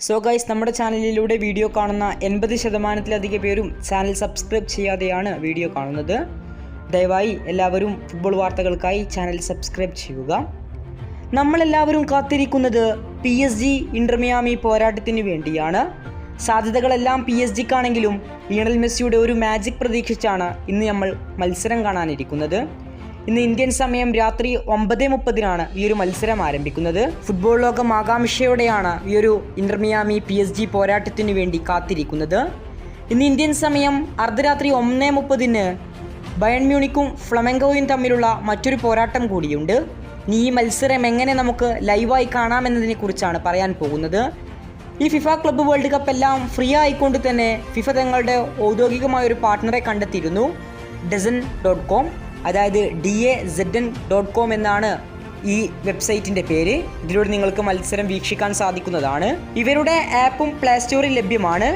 So guys നമ്മുടെ ചാനലിലൂടെ video കാണുന്ന എൺപത് ശതമാനത്തിലധികം പേരും ചാനൽ സബ്സ്ക്രൈബ് ചെയ്യാതെയാണ് വീഡിയോ കാണുന്നത്. ദയവായി എല്ലാവരും ഫുട്ബോൾ വാർത്തകൾക്കായി ചാനൽ സബ്സ്ക്രൈബ് ചെയ്യുക. നമ്മളെല്ലാവരും കാത്തിരിക്കുന്നത് പി എസ് ജി ഇന്റർമിയാമി പോരാട്ടത്തിന് വേണ്ടിയാണ്. സാധ്യതകളെല്ലാം പി എസ് ജിക്കാണെങ്കിലും ലിയണൽ മെസ്സിയുടെ ഒരു മാജിക് പ്രതീക്ഷിച്ചാണ് ഇന്ന് നമ്മൾ മത്സരം കാണാനിരിക്കുന്നത്. ഇന്ന് ഇന്ത്യൻ സമയം രാത്രി ഒമ്പത് മുപ്പതിനാണ് ഈ ഒരു മത്സരം ആരംഭിക്കുന്നത്. ഫുട്ബോൾ ലോകം ആകാംക്ഷയോടെയാണ് ഈ ഒരു ഇന്റർമിയാമി പി എസ് ജി പോരാട്ടത്തിന് വേണ്ടി കാത്തിരിക്കുന്നത്. ഇന്ന് ഇന്ത്യൻ സമയം അർദ്ധരാത്രി ഒന്നേ മുപ്പതിന് ബയൺ മ്യൂണിക്കും ഫ്ലമെങ്കോയും തമ്മിലുള്ള മറ്റൊരു പോരാട്ടം കൂടിയുണ്ട്. ഇനി ഈ മത്സരം എങ്ങനെ നമുക്ക് ലൈവായി കാണാമെന്നതിനെ കുറിച്ചാണ് പറയാൻ പോകുന്നത്. ഈ ഫിഫ ക്ലബ്ബ് വേൾഡ് കപ്പ് എല്ലാം ഫ്രീ ആയിക്കൊണ്ട് തന്നെ ഫിഫ തങ്ങളുടെ ഔദ്യോഗികമായ ഒരു പാർട്ട്ണറെ കണ്ടെത്തിയിരുന്നു. DAZN dot com. അതായത് D A Z N dot com എന്നാണ് ഈ വെബ്സൈറ്റിന്റെ പേര്. ഇതിലൂടെ നിങ്ങൾക്ക് മത്സരം വീക്ഷിക്കാൻ സാധിക്കുന്നതാണ്. ഇവരുടെ ആപ്പും പ്ലേ സ്റ്റോറിൽ ലഭ്യമാണ്.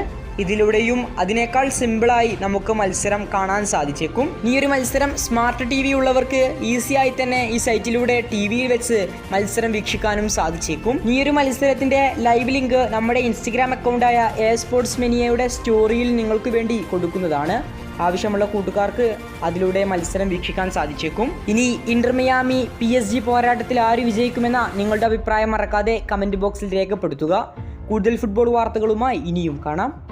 ഇതിലൂടെയും അതിനേക്കാൾ സിമ്പിളായി നമുക്ക് മത്സരം കാണാൻ സാധിച്ചേക്കും. ഈ ഒരു മത്സരം സ്മാർട്ട് ടി വി ഉള്ളവർക്ക് ഈസിയായി തന്നെ ഈ സൈറ്റിലൂടെ ടി വിയിൽ വെച്ച് മത്സരം വീക്ഷിക്കാനും സാധിച്ചേക്കും. ഈ ഒരു മത്സരത്തിന്റെ ലൈവ് ലിങ്ക് നമ്മുടെ ഇൻസ്റ്റഗ്രാം അക്കൗണ്ടായ എ സ്പോർട്സ് മെനിയയുടെ സ്റ്റോറിയിൽ നിങ്ങൾക്ക് വേണ്ടി കൊടുക്കുന്നതാണ്. ആവശ്യമുള്ള കൂട്ടുകാർക്ക് അതിലൂടെ മത്സരം വീക്ഷിക്കാൻ സാധിച്ചേക്കും. ഇനി ഇന്റർമിയാമി പി എസ് ജി പോരാട്ടത്തിൽ ആര് വിജയിക്കുമെന്ന നിങ്ങളുടെ അഭിപ്രായം മറക്കാതെ കമന്റ് ബോക്സിൽ രേഖപ്പെടുത്തുക. കൂടുതൽ ഫുട്ബോൾ വാർത്തകളുമായി ഇനിയും കാണാം.